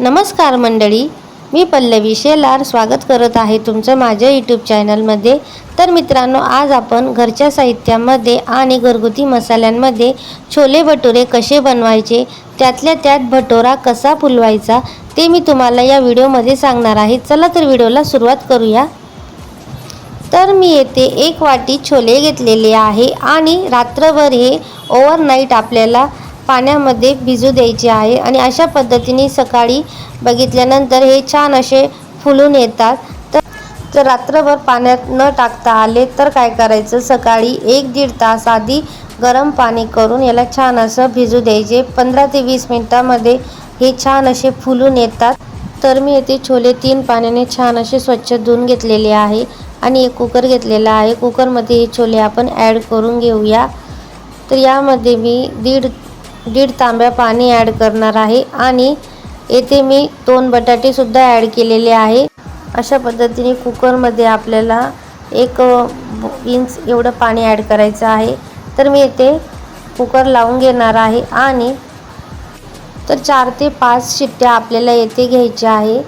नमस्कार मंडळी मी पल्लवी शेलार स्वागत करत आहे तुमचं माझ्या यूट्यूब चॅनलमध्ये तर मित्रांनो आज आपण घरच्या साहित्यामध्ये आणि घरगुती मसाल्यांमध्ये छोले भटुरे कसे बनवायचे त्यातल्या त्यात भटोरा कसा फुलवायचा ते मी तुम्हाला या व्हिडिओमध्ये सांगणार आहे. चला तर व्हिडिओला सुरुवात करूया. तर मी येथे एक वाटी छोले घेतलेले आहे आणि रात्रभर हे ओव्हरनाईट आपल्याला पाण्यामध्ये भिजू द्यायचे आहे आणि अशा पद्धतीने सकाळी बघितल्यानंतर हे छान असे फुलून येतात. तर जर रात्रभर पाण्यात न टाकता आले तर काय करायचं? सकाळी एक दीड तास आधी गरम पाणी करून याला छान असं भिजू द्यायचे. पंधरा ते वीस मिनटामध्ये हे छान असे फुलून येतात. तर मी येथे छोले तीन पाण्याने छान असे स्वच्छ धुवून घेतलेले आहे आणि एक कुकर घेतलेला आहे. कुकरमध्ये हे छोले आपण ॲड करून घेऊया. तर यामध्ये मी दीड दीड तांब्या पाणी ॲड करणार आहे आणि येथे मी दोन बटाटेसुद्धा ॲड केलेले आहे. अशा पद्धतीने कुकरमध्ये आपल्याला एक इंच एवढं पाणी ॲड करायचं आहे. तर मी येथे कुकर लावून घेणार आहे आणि तर चार ते पाच शिट्ट्या आपल्याला येथे घ्यायच्या आहे.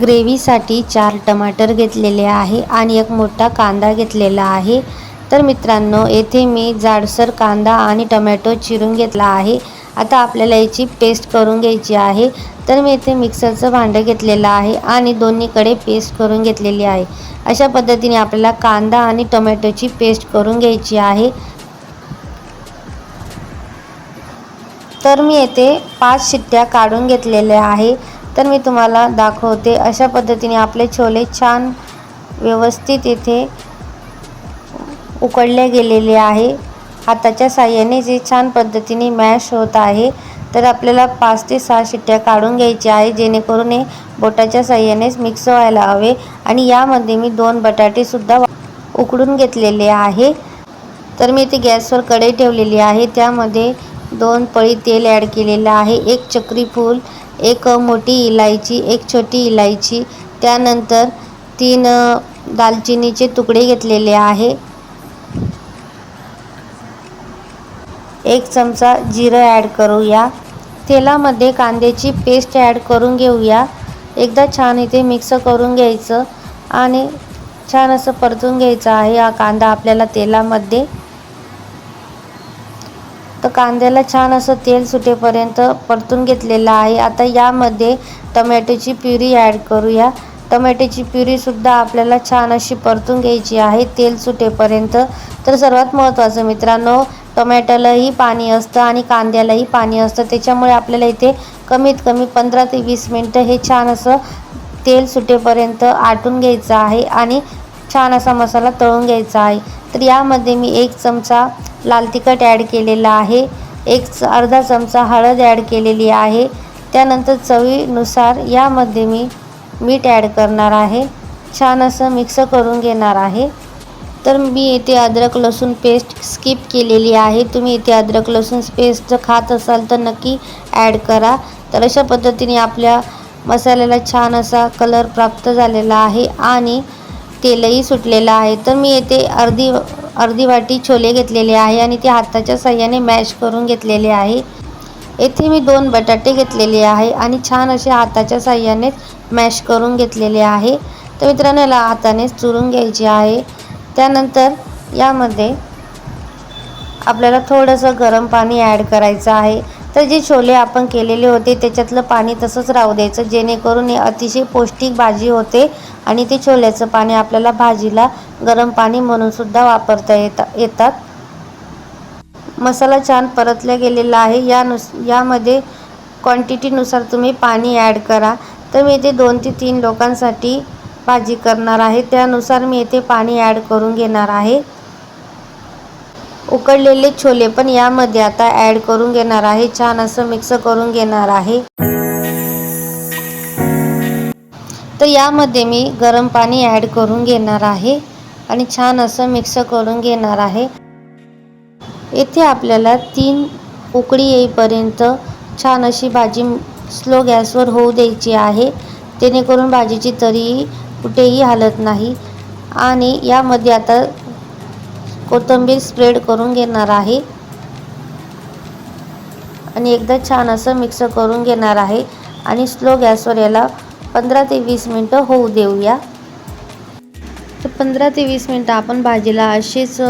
ग्रेव्हीसाठी चार टमाटर घेतलेले आहे आणि एक मोठा कांदा घेतलेला आहे. तर मित्रांनो येथे मी जाडसर कांदा आणि टमॅटो चिरून घेतला आहे. आता आपल्याला याची पेस्ट करून घ्यायची आहे. तर मी इथे मिक्सरचं भांडं घेतलेलं आहे आणि दोन्हीकडे पेस्ट करून घेतलेली आहे. अशा पद्धतीने आपल्याला कांदा आणि टोमॅटोची पेस्ट करून घ्यायची आहे. तर मी येथे पाच शिट्ट्या काढून घेतलेल्या आहे. तर मी तुम्हाला दाखवते अशा पद्धतीने आपले छोले छान व्यवस्थित येथे उकडले गेलेले आहे. हाताच्या साह्याने जे छान पद्धतीने मॅश होत आहे तर आपल्याला पाच ते सहा शिट्ट्या काढून घ्यायच्या आहे जेणेकरून हे बोटाच्या साह्यानेच मिक्स व्हायला हवे. आणि यामध्ये मी दोन बटाटेसुद्धा उकडून घेतलेले आहे. तर मी ते गॅसवर कढई ठेवलेली आहे. त्यामध्ये दोन पळी तेल ॲड केलेलं आहे. एक चक्री फूल एक मोठी इलायची एक छोटी इलायची. त्यानंतर तीन दालचिनीचे तुकडे घेतलेले आहे. एक चमचा जिरं ॲड करूया. तेलामध्ये कांद्याची पेस्ट ॲड करून घेऊया. एकदा छान इथे मिक्स करून घ्यायचं आणि छान असं परतून घ्यायचं आहे हा कांदा आपल्याला तेलामध्ये. तर कांद्याला छान असं तेल सुटेपर्यंत परतून घेतलेलं आहे. आता यामध्ये टमॅटोची प्युरी ॲड करूया. टमॅटोची प्युरीसुद्धा आपल्याला छान अशी परतून घ्यायची आहे. तेल सुटेपर्यंत. तर सर्वात महत्त्वाचं मित्रांनो टोमॅटोलाही पाणी असतं आणि कांद्यालाही पाणी असतं. त्याच्यामुळे आपल्याला इथे कमीत कमी पंधरा ते वीस मिनटं हे छान असं तेल सुटेपर्यंत आटून घ्यायचं आहे आणि छान असा मसाला तळून घ्यायचा आहे. तर यामध्ये मी एक चमचा लाल तिखट ॲड केलेला आहे. एक अर्धा चमचा हळद ॲड केलेली आहे. त्यानंतर चवीनुसार यामध्ये मी मीठ ॲड करणार आहे. छान असं मिक्स करून घेणार आहे. तर मी इथे अद्रक लसूण पेस्ट स्किप केलेली आहे. तुम्ही इथे अद्रक लसूण पेस्ट जर खात असाल तर नक्की ॲड करा. तर अशा पद्धतीने आपल्या मसाल्याला छान असा कलर प्राप्त झालेला आहे आणि तेलही सुटलेलं आहे. तर मी येथे अर्धी अर्धी वाटी छोले घेतलेले आहे आणि ते हाताच्या साह्याने मॅश करून घेतलेले आहे. येथे मी दोन बटाटे घेतलेले आहे आणि छान असे हाताच्या साह्यानेच मॅश करून घेतलेले आहे. तर मित्रांनो याला हातानेच चुरून घ्यायचे आहे. त्यानंतर यामध्ये आपल्याला थोडंसं गरम पाणी ॲड करायचं आहे. तर जे छोले आपण केलेले होते त्याच्यातलं पाणी तसंच राहू द्यायचं. जेणेकरून हे अतिशय पौष्टिक भाजी होते आणि ते छोल्याचं पाणी आपल्याला भाजीला गरम पाणी म्हणूनसुद्धा वापरता येता येतात. मसाला छान परतला गेलेला आहे. यानुस यामध्ये क्वांटिटीनुसार तुम्ही पाणी ॲड करा. तर मी ते दोन ते तीन लोकांसाठी भाजी करणार आहे. त्यानुसार मी येथे पाणी ॲड करून घेणार आहे. उकडलेले छोले पण यामध्ये आता ॲड करून घेणार आहे. छान असं मिक्स करून घेणार आहे. तर यामध्ये मी गरम पाणी ॲड करून घेणार आहे आणि छान असं मिक्स करून घेणार आहे. येथे आपल्याला तीन उकडी येईपर्यंत छान अशी भाजी स्लो गॅसवर होऊ द्यायची आहे. जेणेकरून भाजीची तरी कुठेही हलत नाही. आणि यामध्ये आता कोथिंबीर स्प्रेड करून घेणार आहे. आणि एकदा छान असं मिक्स करून घेणार आहे. आणि स्लो गॅसवर याला पंधरा ते वीस मिनटं होऊ देऊया. तर पंधरा ते वीस मिनटं आपण भाजीला अशीच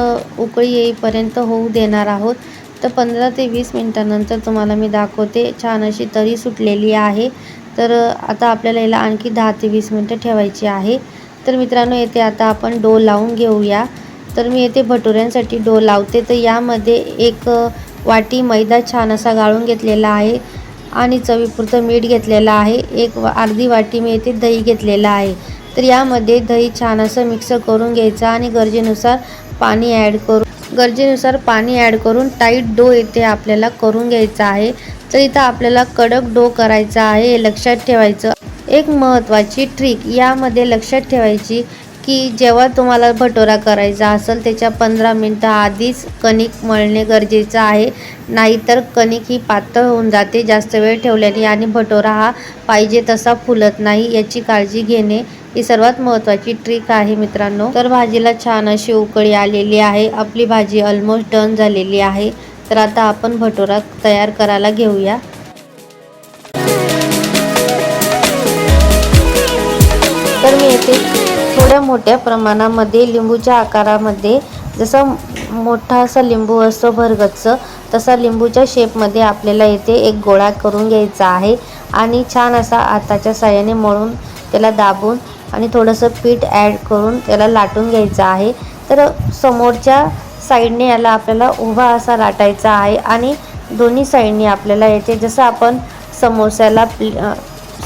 उकळी येईपर्यंत होऊ देणार आहोत. तर पंधरा ते वीस मिनटानंतर तुम्हाला मी दाखवते छान अशी तरी सुटलेली आहे. तर आता आपल्याला याला आणखी दहा ते वीस मिनटं ठेवायची आहे. तर मित्रांनो येथे आता आपण डो लावून घेऊया. तर मी येथे भटुऱ्यांसाठी डो लावते. तर यामध्ये एक वाटी मैदा छान असा गाळून घेतलेला आहे आणि चवीपुरतं मीठ घेतलेलं आहे. एक अर्धी वाटी मी येथे दही घेतलेलं आहे. तर यामध्ये दही छान असं मिक्स करून घ्यायचं आणि गरजेनुसार पाणी ॲड करून गरजेनुसार पाणी ॲड करून टाईट डो येथे आपल्याला करून घ्यायचा आहे. तर इथं आपल्याला कडक डो करायचा आहे लक्षात ठेवायचं. एक महत्त्वाची ट्रिक यामध्ये लक्षात ठेवायची की जेव्हा तुम्हाला भटोरा करायचा असेल त्याच्या पंधरा मिनटं आधीच कणिक मळणे गरजेचं आहे. नाहीतर कणिक ही पातळ होऊन जाते जास्त वेळ ठेवल्याने आणि भटोरा हा पाहिजे तसा फुलत नाही. याची काळजी घेणे ही सर्वात महत्त्वाची ट्रिक आहे मित्रांनो. तर भाजीला छान अशी उकळी आलेली आहे. आपली भाजी ऑलमोस्ट डन झालेली आहे. तर आता आपण भटोरा तयार करायला घेऊया. तर मी येते. थोड्या मोठ्या प्रमाणामध्ये लिंबूच्या आकारामध्ये जसा मोठा असा लिंबू असतो भरगच्च तसा लिंबूच्या शेपमध्ये आपल्याला येथे एक गोळा करून घ्यायचा आहे आणि छान असा हाताच्या साह्याने मळून त्याला दाबून आणि थोडंसं पीठ ॲड करून त्याला लाटून घ्यायचं आहे. तर समोरच्या साईडने याला आपल्याला उभा असा लाटायचा आहे आणि दोन्ही साईडने आपल्याला येथे जसं आपण समोस्याला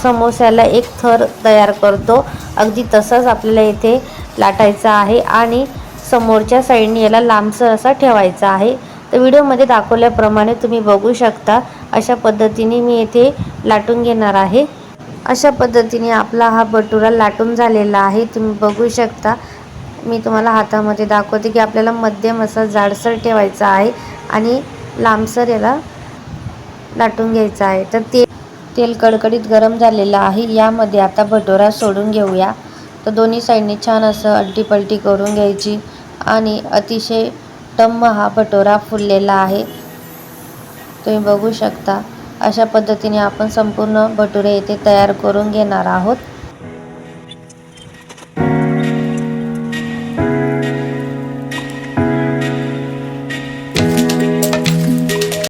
समोस्याला एक थर तयार करतो. अगदी तसंच आपल्याला इथे लाटायचं आहे आणि समोरच्या साईडने याला लांबसर असा ठेवायचा आहे. तर व्हिडिओमध्ये दाखवल्याप्रमाणे तुम्ही बघू शकता. अशा पद्धतीने मी येथे लाटून घेणार आहे. अशा पद्धतीने आपला हा बटुरा लाटून झालेला आहे. तुम्ही बघू शकता. मी तुम्हाला हातामध्ये दाखवते की आपल्याला मध्यम असा जाडसर ठेवायचा आहे आणि लांबसर याला लाटून घ्यायचा आहे. तर ते तेल कडकडीत गरम झालेलं आहे यामध्ये आता भटोरा सोडून घेऊया. तर दोन्ही साईडने छान असं अल्टीपलटी करून घ्यायची आणि अतिशय टम्म हा भटोरा फुललेला आहे. तुम्ही बघू शकता अशा पद्धतीने आपण संपूर्ण भटुरे येथे तयार करून घेणार आहोत.